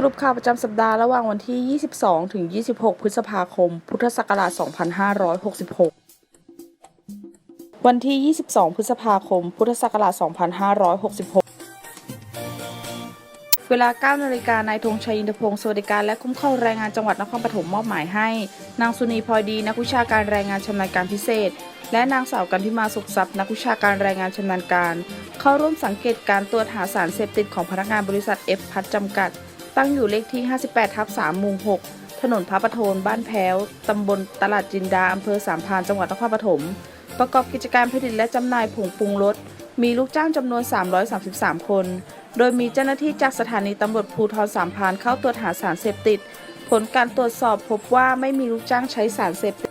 สรุปข่าวประจำสัปดาห์ระหว่างวันที่ 22 ถึง 26 พฤษภาคม พุทธศักราช 2566 วันที่ 22 พฤษภาคม พุทธศักราช 2566 เวลา 9 นาฬิกานายธงชัยอินทพงศ์สวัสดิการและคุ้มครองแรงงานจังหวัดนครปฐมมอบหมายให้ นางสุนีพลอยดี นักวิชาการแรงงานชำนาญการพิเศษ และนางสาวกันพิมาสุขทรัพย์ นักวิชาการแรงงานชำนาญการ เข้าร่วมสังเกตการตรวจหาสารเสพติดของพนักงานบริษัทเอฟพัทจำกัด ตั้งอยู่เลขที่ 58 ทับ3หมู่ 6 ถนนพระประโทนบ้านแพ้ว ตำบลตลาดจินดา อำเภอสามพานจังหวัดนครปฐม ประกอบกิจการผลิตและจำหน่ายผงปรุงรส มีลูกจ้างจำนวน 333 คน โดยมีเจ้าหน้าที่จากสถานีตำรวจภูธรสามพานเข้าตรวจหาสารเสพติด ผลการตรวจสอบพบว่าไม่มีลูกจ้างใช้สารเสพติด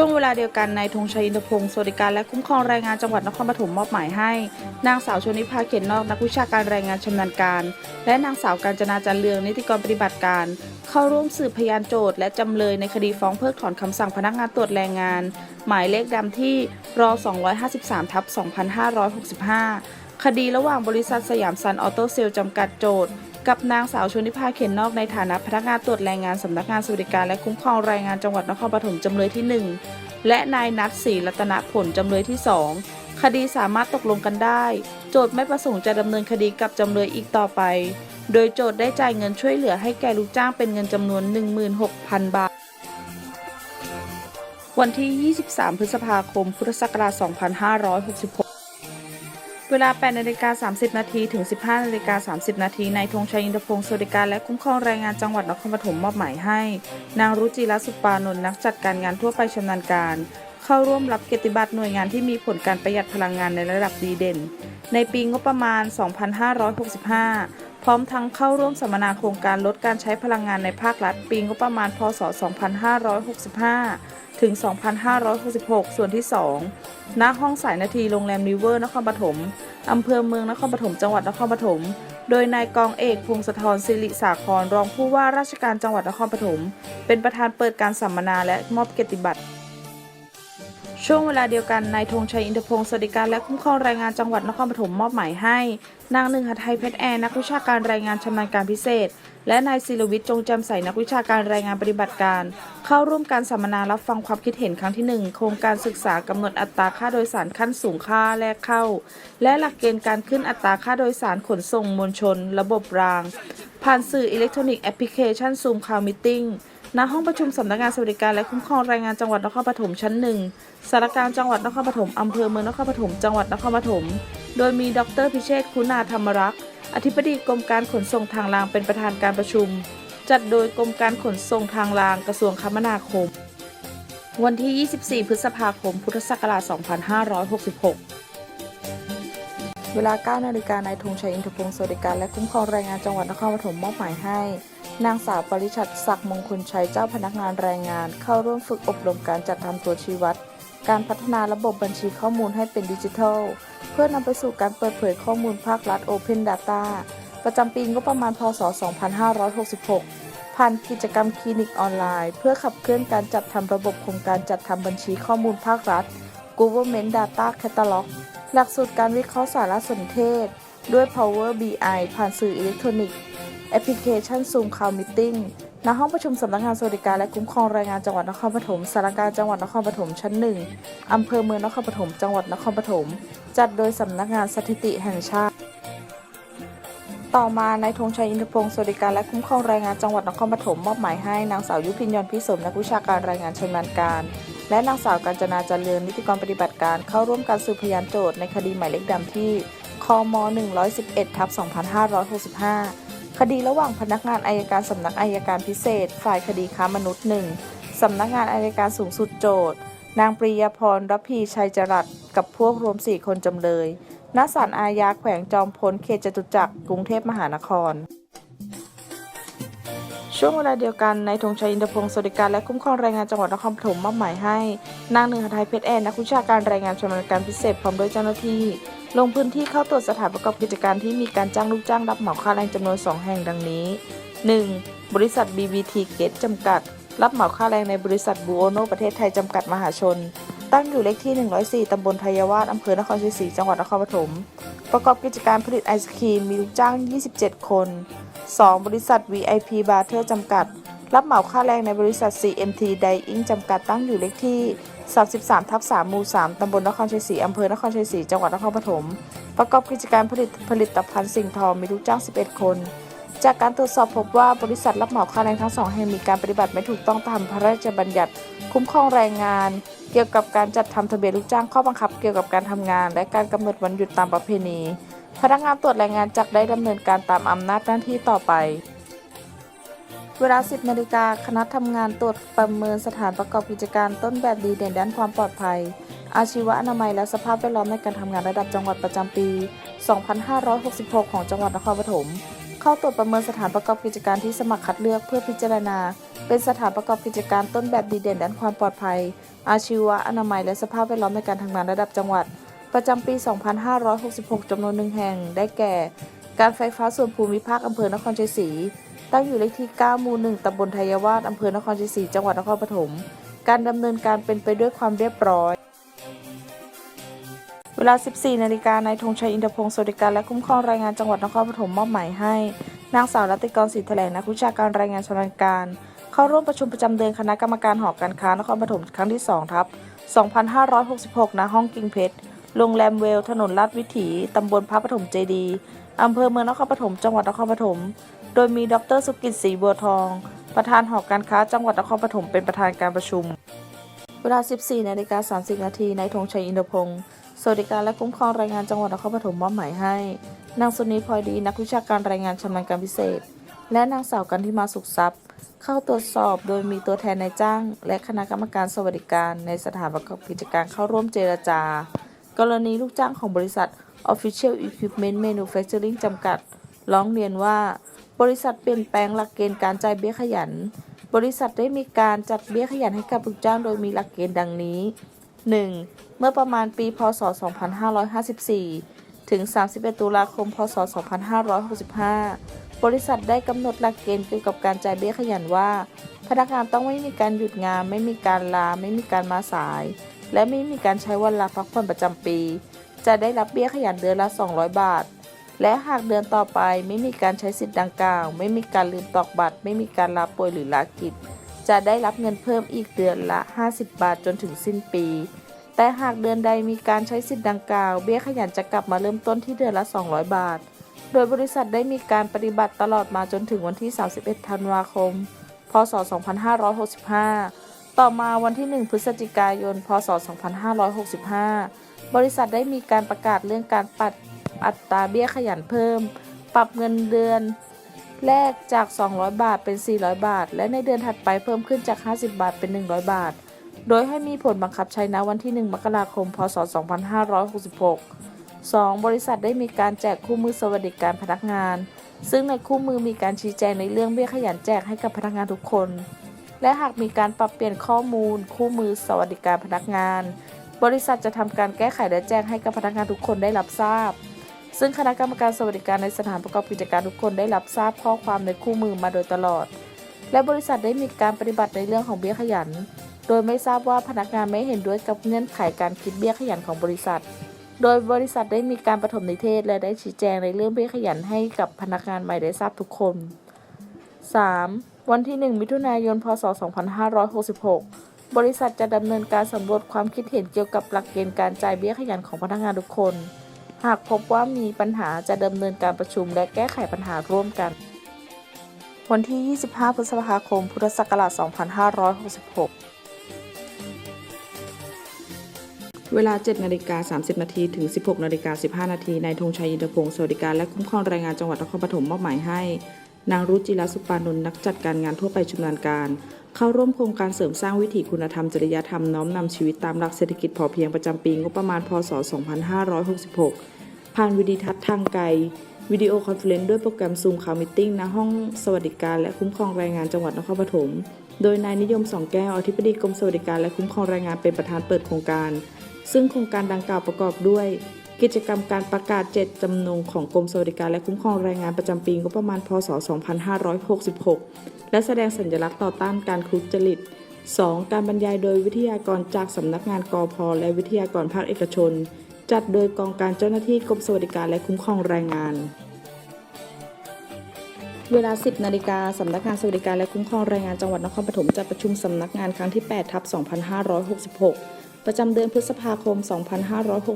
ช่วงเวลาเดียวกันนายธงชัยอินทพงศ์สวัสดิการและคุ้มครองแรงงานจังหวัดนครปฐมมอบหมายให้ นางสาวชนิภาเขียนนอกนักวิชาการแรงงานชำนาญการ และนางสาวการจนาจันเรืองนิติกรปฏิบัติการ เข้าร่วมสืบพยานโจทย์และจำเลยในคดีฟ้องเพิกถอนคำสั่งพนักงานตรวจแรงงาน หมายเลขดำที่รอ253ทับ2565 คดีระหว่างบริษัทสยามซันออโตเซลจำกัดโจทย์ กับนางสาวชนิภาเขียนนอกในฐานะพนักงานตรวจแรงงานสำนักงานสวัสดิการและคุ้มครองแรงงานจังหวัดนครปฐมจำเลยที่ 1 และนายนัทศรีรัตนผลจำเลยที่ 2 คดีสามารถตกลงกันได้ โจทย์ไม่ประสงค์จะดำเนินคดีกับจำเลยอีกต่อไป โดยโจทย์ได้จ่ายเงินช่วยเหลือให้แก่ลูกจ้างเป็นเงินจำนวน 16,000 บาท วันที่ 23 พฤษภาคม พุทธศักราช 2566 เวลา 8 นาฬิกา 30 นาทีถึง 15 นาฬิกา 30 นาทีนายธงชัยอินทพงศ์สวัสดิการและคุ้มครองแรงงานจังหวัดนครปฐมมอบหมายให้ นางรุจิรสุปานนท์นักจัดการงานทั่วไปชำนาญการ เข้าร่วมรับเกียรติบัตรหน่วยงานที่มีผลการประหยัดพลังงานในระดับดีเด่น ในปีงบประมาณ 2565 พร้อมทั้งเข้าร่วมสัมมนาโครงการลดการใช้พลังงานในภาครัฐ ปีงบประมาณ พศ 2565 ถึง 2566 ส่วนที่ 2 ณ ห้องสายนาทีโรงแรมริเวอร์ นครปฐมอำเภอเมืองนครปฐม จังหวัดนครปฐม โดยนายกองเอกพงศธรสิริสาคร รองผู้ว่าราชการจังหวัดนครปฐม เป็นประธานเปิดการสัมมนาและมอบเกียรติบัตร ช่วงเวลาเดียวกันนายธงชัยอินทพงศ์สวัสดิการและคุ้มครองแรงงานจังหวัดนครปฐมมอบหมายให้ นางหนึ่งหทัยเพชรแอร์นักวิชาการแรงงานชำนาญการพิเศษ และนายศิลวิทย์จงจมใสนักวิชาการแรงงานปฏิบัติการ เข้าร่วมการสัมมนารับฟังความคิดเห็นครั้งที่ 1 โครงการศึกษากำหนดอัตราค่าโดยสารขั้นสูงค่าแรกเข้า และหลักเกณฑ์การขึ้นอัตราค่าโดยสารขนส่งมวลชน ระบบราง ผ่านสื่ออิเล็กทรอนิกส์แอปพลิเคชันซูมคาวมิทติ้ง ณห้องประชุมสำนักงานสวัสดิการและคุ้มครองแรงงานจังหวัดนครปฐมชั้นหนึ่งสารการจังหวัดนครปฐมอำเภอเมืองนครปฐมจังหวัดนครปฐมโดยมีดรพิเชษคุณาธรรมรักษ์อธิบดีกรมการขนส่งทางรางเป็นประธานการประชุม จัดโดยกรมการขนส่งทางรางกระทรวงคมนาคม วันที่ 24 พฤษภาคม พุทธศักราช 2566เวลา9นาฬิกานายธงชัยอินทพงศ์สวัสดิการและคุ้มครองแรงงานจังหวัดนครปฐมมอบหมายให้ นางสาวปริชัดศักดิ์มงคลชัยเจ้าพนักงานแรงงาน เข้าร่วมฝึกอบรมการจัดทำตัวชี้วัด การพัฒนาระบบบัญชีข้อมูลให้เป็นดิจิทัล เพื่อนำไปสู่การเปิดเผยข้อมูลภาครัฐ Open Data ประจำปีงบประมาณพศ 2566 ผ่านกิจกรรมคลินิกออนไลน์ เพื่อขับเคลื่อนการจัดทำระบบโครงการจัดทำบัญชีข้อมูลภาครัฐ Government Data Catalog หลักสูตรการวิเคราะห์สารสนเทศ ด้วย Power BI ผ่านสื่ออิเล็กทรอนิกส์ แอปพลิเคชัน Zoom Call Meeting ณห้องประชุมสำนักงานสวัสดิการและคุ้มครองแรงงานจังหวัดนครปฐมสารการจังหวัดนครปฐมชั้นหนึ่งอำเภอเมืองนครปฐมจังหวัดนครปฐมจัดโดยสำนักงานสถิติแห่งชาติ ต่อมานายธงชัยอินทพงศ์สวัสดิการและคุ้มครองแรงงานจังหวัดนครปฐมมอบหมายให้นางสาวยุพินยนพิสมนักวิชาการรายงานชำนาญการ และนางสาวกัญจนาจันเรืองนิติกรปฏิบัติการเข้าร่วมการสืบพยานโจทย์ในคดีหมายเลขดำที่คม 111ทับ2565 คดีระหว่างพนักงานอายการสำนักอายการพิเศษ ฝ่ายคดีค้ามนุษย์หนึ่งสำนักงานอายการสูงสุดโจทย์นางปรียาพรรพีชัยจรัสกับพวกรวม 4 คนจำเลยณศาลอาญาแขวงจอมพลเขตจตุจักรกรุงเทพมหานคร ช่วงเวลาเดียวกันนายธงชัยอินทพงศ์สวัสดิการและคุ้มครองแรงงานจังหวัดนครปฐมมอบหมายให้ นางหนึ่งหทัยเพชรแอนนักวิชาการแรงงานชำนาญการพิเศษพร้อมด้วยเจ้าหน้าที่ ลงพื้นที่เข้าตรวจสถานประกอบกิจการที่มีการจ้างลูกจ้างรับเหมาค่าแรงจำนวน 2 แห่งดังนี้ 1. บริษัท BBT Gate จำกัด รับเหมาค่าแรงในบริษัทบูโอโนประเทศไทยจำกัดมหาชน ตั้งอยู่เลขที่ 104 ตำบลไทยวาสอำเภอนครชัยศรีจังหวัดนครปฐม ประกอบกิจการผลิตไอศครีมมีลูกจ้าง 27 คน 2. บริษัท VIP b a r t e r จำกัด รับเหมาค่าแรงในบริษัท CMT Dyeing จำกัดตั้งอยู่เลขที่ 33ทับ3หมู่ 3 ตำบลนครชัยศรี อำเภอนครชัยศรี จังหวัดนครปฐม ประกอบกิจการผลิตผลิตภัณฑ์สิ่งทองมีลูกจ้าง 11 คน จากการตรวจสอบพบว่าบริษัทรับเหมาค่าแรงทั้งสองแห่งมีการปฏิบัติไม่ถูกต้องตามพระราชบัญญัติ คุ้มครองแรงงาน เกี่ยวกับการจัดทำทะเบียนลูกจ้างข้อบังคับ เกี่ยวกับการทำงาน และการกำหนดวันหยุดตามประเพณี พนักงานตรวจแรงงานจักได้ดำเนินการตามอำนาจหน้าที่ต่อไป เวลา 10นาฬิกาคณะทำงานตรวจประเมินสถานประกอบกิจการต้นแบบดีเด่นด้านความปลอดภัย อาชีวะอนามัยและสภาพแวดล้อมในการทำงานระดับจังหวัดประจำปี 2566 ของจังหวัดนครปฐม เข้าตรวจประเมินสถานประกอบกิจการที่สมัครคัดเลือกเพื่อพิจารณา เป็นสถานประกอบกิจการต้นแบบดีเด่นด้านความปลอดภัย อาชีวะอนามัยและสภาพแวดล้อมในการทำงานระดับจังหวัด ประจำปี 2566จำนวนหนึ่งแห่ง ได้แก่ การไฟฟ้าส่วนภูมิภาคอำเภอนครชัยศรี ตั้งอยู่เลขที่ 9 หมู่ 1ตำบลไทยวาสอำเภอนครชัยศรี จังหวัดนครปฐม การดำเนินการเป็นไปด้วยความเรียบร้อย เวลา 14 นาฬิกานายธงชัยอินทพงศ์สวัสดิการและคุ้มครองแรงงานจังหวัดนครปฐมมอบหมายให้ นางสาวรัติกรศรีแถลงนักวิชาการรายงานชำนาญการ เข้าร่วมประชุมประจำเดือนคณะกรรมการหอการค้านครปฐมครั้งที่ 2 ทับ 2566 ณ ห้องกิงเพชร โรงแรมเวล ถนนลาดวิถี ตำบลพระปฐมเจดี อำเภอเมืองนครปฐม จังหวัดนครปฐม ดยมีดรสุกิจศรีบัวทอง ประธานหอการค้าจังหวัดนครปฐมเป็นประธานการประชุม เวลา 14นาฬิกา30 นาทีนายธงชัยอินทพงศ์สวัสดิการและคุ้มครองแรงงานจังหวัดนครปฐมมอบหมายให้ นางสุนีพลอยดีนักวิชาการรายงานชำนาญการพิเศษ และนางสาวกันทิมาสุขทรัพย์ เข้าตรวจสอบโดยมีตัวแทนนายจ้าง และคณะกรรมการสวัสดิการ ในสถานประกอบกิจการเข้าร่วมเจรจา กรณีลูกจ้างของบริษัท Official Equipment Manufacturing จำกัด ร้องเรียนว่า บริษัทเปลี่ยนแปลงหลักเกณฑ์การจ่ายเบี้ยขยัน บริษัทได้มีการจัดเบี้ยขยันให้กับลูกจ้างโดยมีหลักเกณฑ์ดังนี้ 1. เมื่อประมาณปี พศ 2554 ถึง 31 ตุลาคม พศ 2565 บริษัทได้กำหนดหลักเกณฑ์เกี่ยวกับการจ่ายเบี้ยขยันว่า พนักงานต้องไม่มีการหยุดงาน ไม่มีการลา ไม่มีการมาสาย และไม่มีการใช้วันลาพักผ่อนประจำปี จะได้รับเบี้ยขยันเดือนละ 200 บาท และหากเดือนต่อไปไม่มีการใช้สิทธิ์ดังกล่าว ไม่มีการลืมตอกบัตร ไม่มีการลาป่วยหรือลากิจ จะได้รับเงินเพิ่มอีกเดือนละ 50 บาทจนถึงสิ้นปี แต่หากเดือนใดมีการใช้สิทธิ์ดังกล่าว เบี้ยขยันจะกลับมาเริ่มต้นที่เดือนละ 200 บาท โดยบริษัทได้มีการปฏิบัติตลอดมาจนถึงวันที่ 31 ธันวาคม พศ 2565 ต่อมาวันที่ 1 พฤศจิกายน พศ 2565 บริษัทได้มีการประกาศเรื่องการปัด อัตราเบี้ยขยันเพิ่ม ปรับเงินเดือนแรกจาก 200 บาทเป็น 400 บาท และในเดือนถัดไปเพิ่มขึ้นจาก 50 บาทเป็น 100 บาท โดยให้มีผลบังคับใช้ณวันที่ 1 มกราคม พศ 2566 2. บริษัทได้มีการแจกคู่มือสวัสดิการพนักงาน ซึ่งในคู่มือมีการชี้แจงในเรื่องเบี้ยขยันแจกให้กับพนักงานทุกคน และหากมีการปรับเปลี่ยนข้อมูล คู่มือสวัสดิการพนักงาน บริษัทจะทำการแก้ไขและแจ้งให้กับพนักงานทุกคนได้รับทราบ ซึ่งคณะกรรมการสวัสดิการในสถานประกอบกิจการทุกคนได้รับทราบข้อความในคู่มือมาโดยตลอด และบริษัทได้มีการปฏิบัติในเรื่องของเบี้ยขยัน โดยไม่ทราบว่าพนักงานไม่เห็นด้วยกับเงื่อนไขการคิดเบี้ยขยันของบริษัท โดยบริษัทได้มีการปฐมนิเทศ และได้ชี้แจงในเรื่องเบี้ยขยันให้กับพนักงานใหม่ได้ทราบทุกคน 3. วันที่ 1 มิถุนายน พศ 2566 บริษัทจะดำเนินการสำรวจความคิดเห็นเกี่ยวกับหลักเกณฑ์การจ่ายเบี้ยขยันของพนักงานทุกคน หากพบว่ามีปัญหาจะดำเนินการประชุมและแก้ไขปัญหาร่วมกัน วันที่ 25 พฤษภาคม พุทธศักราช 2566 เวลา 7 นาฬิกา 30 นาทีถึง 16 นาฬิกา 15 นาทีนายธงชัยอินทพงศ์สวัสดิการและคุ้มครองแรงงานจังหวัดนครปฐมมอบหมายให้ นางรุจิรสุปานนท์นักจัดการงานทั่วไปชำนาญการ เข้าร่วมโครงการเสริมสร้างวิถีคุณธรรมจริยธรรมน้อมนำชีวิตตามหลักเศรษฐกิจพอเพียงประจำปีงบประมาณพศ 2566 ผ่านวิดีทัศน์ทางไกลวิดีโอคอนเฟลเลนซ์ด้วยโปรแกรมซูมคาวมิทติ้งณห้องสวัสดิการและคุ้มครองแรงงานจังหวัดนครปฐม โดยนายนิยมสองแก้วอธิบดีกรมสวัสดิการและคุ้มครองแรงงานเป็นประธานเปิดโครงการ ซึ่งโครงการดังกล่าวประกอบด้วย กิจกรรมการประกาศเจตจำนงของกรมสวัสดิการและคุ้มครองแรงงานประจำปีงบประมาณ พศ 2566 และแสดงสัญลักษณ์ต่อต้านการทุจริต 2. การบรรยายโดยวิทยากรจากสำนักงานกอพและวิทยากรภาคเอกชน จัดโดยกองการเจ้าหน้าที่กรมสวัสดิการและคุ้มครองแรงงาน เวลา 10 นาฬิกาสำนักงานสวัสดิการและคุ้มครองแรงงานจังหวัดนครปฐมจัดประชุมสำนักงานครั้งที่8ทับ2566 ประจำเดือนพฤษภาคม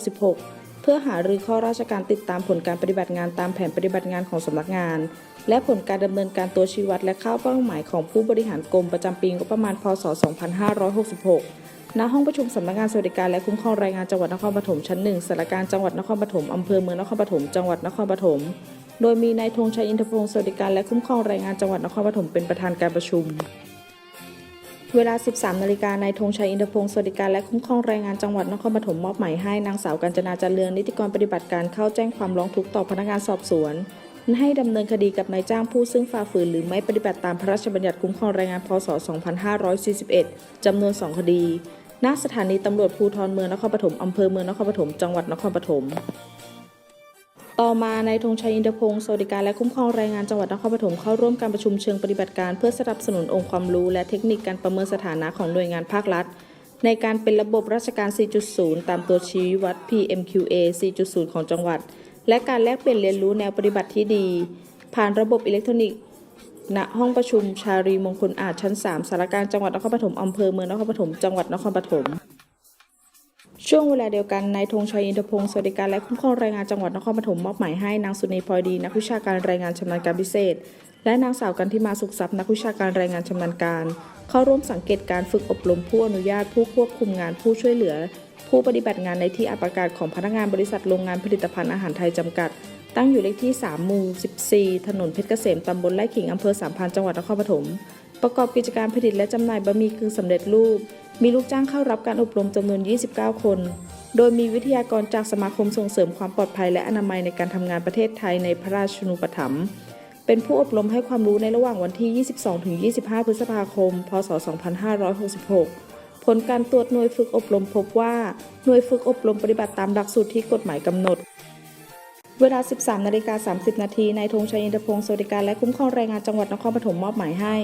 2566 เพื่อหารือข้อราชการติดตามผลการปฏิบัติงานตามแผนปฏิบัติงานของสำนักงาน และผลการดำเนินการตัวชี้วัดและข้าวเป้าหมายของผู้บริหารกรมประจำปีงบประมาณพศ 2566 ณ ห้องประชุมสำนักงานสวัสดิการและคุ้มครองแรงงานจังหวัดนครปฐมชั้นหนึ่งสารการจังหวัดนครปฐมอำเภอเมืองนครปฐมจังหวัดนครปฐม โดยมีนายธงชัยอินทพงศ์สวัสดิการและคุ้มครองแรงงานจังหวัดนครปฐมเป็นประธานการประชุม เวลา 13 นาฬิกานายธงชัยอินทพงศ์สวัสดิการและคุ้มครองแรงงานจังหวัดนครปฐมมอบหมายให้นางสาวกัญจนาจันเรืองนิติกรปฏิบัติการเข้าแจ้งความร้องทุกข์ต่อพนักงานสอบสวน ให้ดำเนินคดีกับนายจ้างผู้ซึ่งฝ่าฝืนหรือไม่ปฏิบัติตามพระราชบัญญัติคุ้มครองแรงงานพศ 2541 จำนวน 2 คดี ณ สถานีตำรวจภูธรเมืองนครปฐมอำเภอเมืองนครปฐม จังหวัดนครปฐม ต่อมานายธงชัยอินทพงศ์สวัสดิการและคุ้มครองแรงงานจังหวัดนครปฐมเข้าร่วมการประชุมเชิงปฏิบัติการเพื่อสนับสนุนองค์ความรู้และเทคนิคการประเมินสถานะของหน่วยงานภาครัฐ ในการเป็นระบบราชการ 4.0 ตามตัวชี้วัด PMQA 4.0 ของจังหวัด และการแลกเปลี่ยนเรียนรู้แนวปฏิบัติที่ดี ผ่านระบบอิเล็กทรอนิกส์ณห้องประชุมชารีมงคลอาจชั้น 3สารการจังหวัดนครปฐมอำเภอเมืองนครปฐมจังหวัดนครปฐม ช่วงเวลาเดียวกันนายธงชัยอินทพงศ์สวัสดิการและคุ้มครองแรงงานจังหวัดนครปฐมมอบหมายให้นางสุนีพลอยดี นักวิชาการแรงงานชำนาญการพิเศษ และนางสาวกันทิมาสุขทรัพย์นักวิชาการแรงงานชำนาญการ เข้าร่วมสังเกตการฝึกอบรมผู้อนุญาตผู้ควบคุมงานผู้ช่วยเหลือ ผู้ปฏิบัติงานในที่อับประกาศของพนักงานบริษัทโรงงานผลิตภัณฑ์อาหารไทยจำกัด ตั้งอยู่เลขที่ 3 หมู่ 14 ถนนเพชรเกษมตำบลไร่ขิงอำเภอสามพรานจังหวัดนครปฐมประกอบกิจการผลิตและจำหน่ายบะหมี่กึ่งสำเร็จรูป มีลูกจ้างเข้ารับการอบรมจำนวน 29 คน โดยมีวิทยากรจากสมาคมส่งเสริมความปลอดภัยและอนามัยในการทำงานประเทศไทยในพระราชนูปถัมภ์เป็นผู้อบรมให้ความรู้ในระหว่างวันที่ 22-25 พฤษภาคม พศ 2566 ผลการตรวจหน่วยฝึกอบรมพบว่า หน่วยฝึกอบรมปฏิบัติตามหลักสูตรที่กฎหมายกำหนด เวลา 13 นาฬิกา 30 นาที นายธงชัยอินทพงศ์สวัสดิการและคุ้มครองแรงงานจังหวัดนครปฐมมอบหมายให้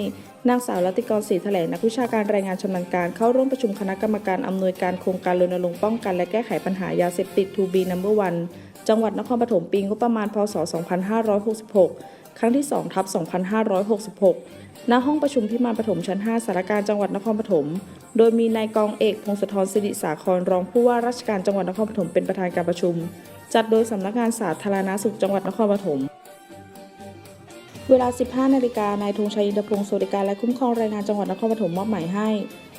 นางสาวรัติกรศรีแถลงนักวิชาการแรงงานชำนาญการเข้าร่วมประชุมคณะกรรมการอำนวยการโครงการรณรงค์ป้องกันและแก้ไขปัญหายาเสพติด 2B Number 1จังหวัดนครปฐมปีงบประมาณ พศ 2566 ครั้งที่2ทับ2566 ณ ห้องประชุมพิมานปฐมชั้น 5 สารการจังหวัดนครปฐม โดยมีนายกองเอกพงศธรสิริสาครรองผู้ว่าราชการจังหวัดนครปฐมเป็นประธานการประชุม จัดโดยสำนักงานสาธารณสุขจังหวัดนครปฐม เวลา 15 นาฬิกานายธงชัยอินทพงศ์สวัสดิการและคุ้มครองแรงงานจังหวัดนครปฐมมอบหมายให้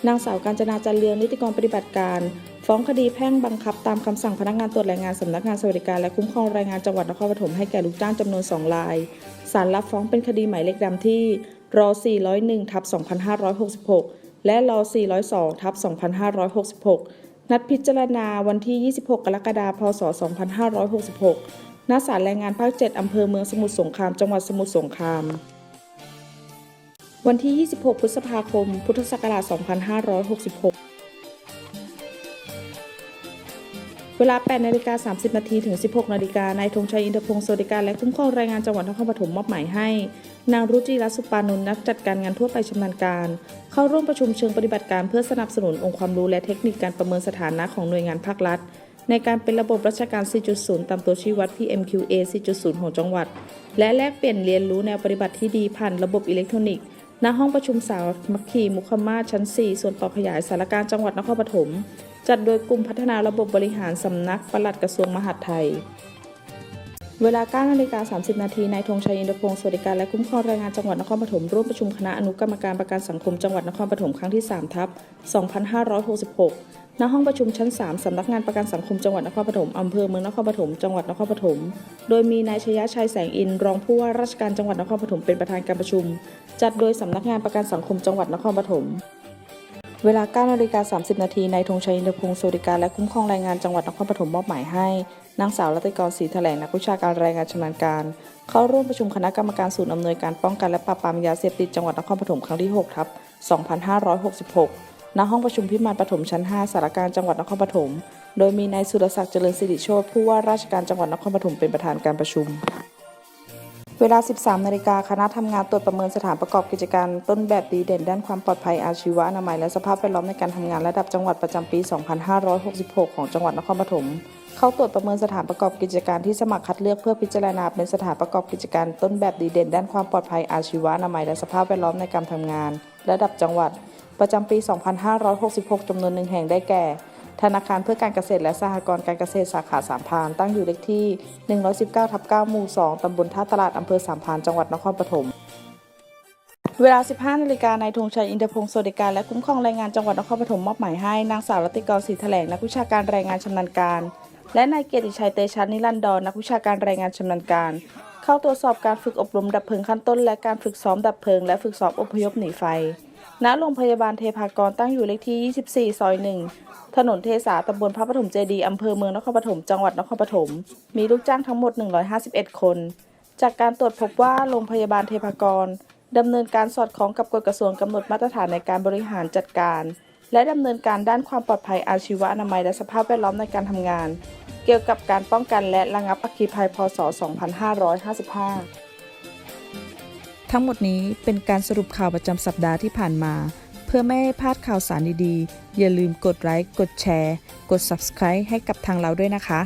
นางสาวกาญจนาจันเรืองนิติกรปฏิบัติการ ฟ้องคดีแพ่งบังคับตามคำสั่งพนักงานตรวจแรงงานสำนักงานสวัสดิการและคุ้มครองแรงงานจังหวัดนครปฐมให้แก่ลูกจ้างจำนวน 2 ราย ศาลรับฟ้องเป็นคดีหมายเลขดำที่ร401ทับ2566 และร402ทับ2566 นัดพิจารณาวันที่ 26 กรกฎาคม พศ 2566 ณ ศาลแรงงานภาค 7 อำเภอเมืองสมุทรสงคราม จังหวัดสมุทรสงคราม วันที่ 26 พฤษภาคม พุทธศักราช 2566 เวลา 8 นาฬิกา 30 นาทีถึง 16 นาฬิกานายธงชัยอินทพงศ์สวัสดิการและคุ้มครองแรงงานจังหวัดนครปฐมมอบหมายให้ นางรุจิรัตสุปานุนนักจัดการงานทั่วไปชำนาญการ เข้าร่วมประชุมเชิงปฏิบัติการเพื่อสนับสนุนองค์ความรู้และเทคนิคการประเมินสถานะของหน่วยงานภาครัฐ ในการเป็นระบบราชการ 4.0 ตามตัวชี้วัด PMQA 4.0 ของจังหวัด และแลกเปลี่ยนเรียนรู้แนวปฏิบัติที่ดีผ่านระบบอิเล็กทรอนิกส์ณห้องประชุมสาวมัคคีมุขมาชั้น 4 ส่วนต่อขยายสารการจังหวัดนครปฐม จัดโดยกลุ่มพัฒนาระบบบริหารสำนักปลัดกระทรวงมหาดไทย เวลา9นาฬิกา30 นาทีนายธงชัยอินทพงศ์สวัสดิการและคุ้มครองแรงงานจังหวัดนครปฐมร่วมประชุมคณะอนุกรรมการประกันสังคมจังหวัดนครปฐมครั้งที่ 3 ทับ 2566 ณ ห้องประชุมชั้น 3 สำนักงานประกันสังคมจังหวัดนครปฐมอำเภอเมืองนครปฐมจังหวัดนครปฐม โดยมีนายชยะชัยแสงอินทร์รองผู้ว่าราชการจังหวัดนครปฐมเป็นประธานการประชุม จัดโดยสำนักงานประกันสังคมจังหวัดนครปฐม เวลา9นาฬิกา30 นาทีนายธงชัยอินทพงศ์สวัสดิการและคุ้มครองแรงงานจังหวัดนครปฐมมอบหมายให้ นางสาวรัติกรศรีแถลงนักวิชาการแรงงานชำนาญการ เข้าร่วมประชุมคณะกรรมการศูนย์อำนวยการป้องกันและปราบปรามยาเสพติดจังหวัดนครปฐมครั้งที่6ทับ2566 ณ ห้องประชุมพิมานปฐมชั้น 5 สารการจังหวัดนครปฐม โดยมีนายสุรศักดิ์เจริญสิริโชติผู้ว่าราชการจังหวัดนครปฐมเป็นประธานการประชุม เวลา 13 นาฬิกาคณะทำงานตรวจประเมินสถานประกอบกิจการต้นแบบดีเด่นด้านความปลอดภัยอาชีวะอนามัยและสภาพแวดล้อมในการทำงานระดับจังหวัดประจำปี 2566 ของจังหวัดนครปฐม เข้าตรวจประเมินสถานประกอบกิจการที่สมัครคัดเลือกเพื่อพิจารณาเป็นสถานประกอบกิจการต้นแบบดีเด่น ด้านความปลอดภัยอาชีวะอนามัยและสภาพแวดล้อมในการทำงาน ระดับจังหวัด ประจำปี 2566จำนวนหนึ่งแห่งได้แก่ ธนาคารเพื่อการเกษตรและสหกรณ์การเกษตรสาขาสามพาน ตั้งอยู่เลขที่ 119ทับ9หมู่ 2 ตำบลท่าตลาด อำเภอสามพาน จังหวัดนครปฐม เวลา 15 นาฬิกานายธงชัย อินทพงศ์สวัสดิการและคุ้มครองแรงงานจังหวัดนครปฐมมอบหมายให้นางสาวรัตติกรศรีแถลงนักวิชาการแรงงานชำนาญการ และนายเกียรติชัยเตชะนิรันดรนักวิชาการแรงงานชำนาญการ เข้าตรวจสอบการฝึกอบรมดับเพลิงขั้นต้น และการฝึกซ้อมดับเพลิง และฝึกซ้อมอพยพหนีไฟ ณโรงพยาบาลเทพากรตั้งอยู่เลขที่ 24 ซอย 1 ถนนเทสาตำบลพระปฐมเจดีอำเภอเมืองนครปฐม จังหวัดนครปฐม มีลูกจ้างทั้งหมด 151 คน จากการตรวจพบว่าโรงพยาบาลเทพากรดำเนินการสอดคล้องกับกฎกระทรวงกำหนดมาตรฐานในการบริหารจัดการ และดำเนินการด้านความปลอดภัยอาชีวะอนามัยและสภาพแวดล้อมในการทำงาน เกี่ยวกับการป้องกันและระงับอัคคีภัยพศ 2555 ทั้งหมดนี้เป็นการสรุปข่าวประจำสัปดาห์ที่ผ่านมา เพื่อไม่ให้พลาดข่าวสารดีๆ อย่าลืมกดไลค์ กดแชร์ กด Subscribe ให้กับทางเราด้วยนะคะ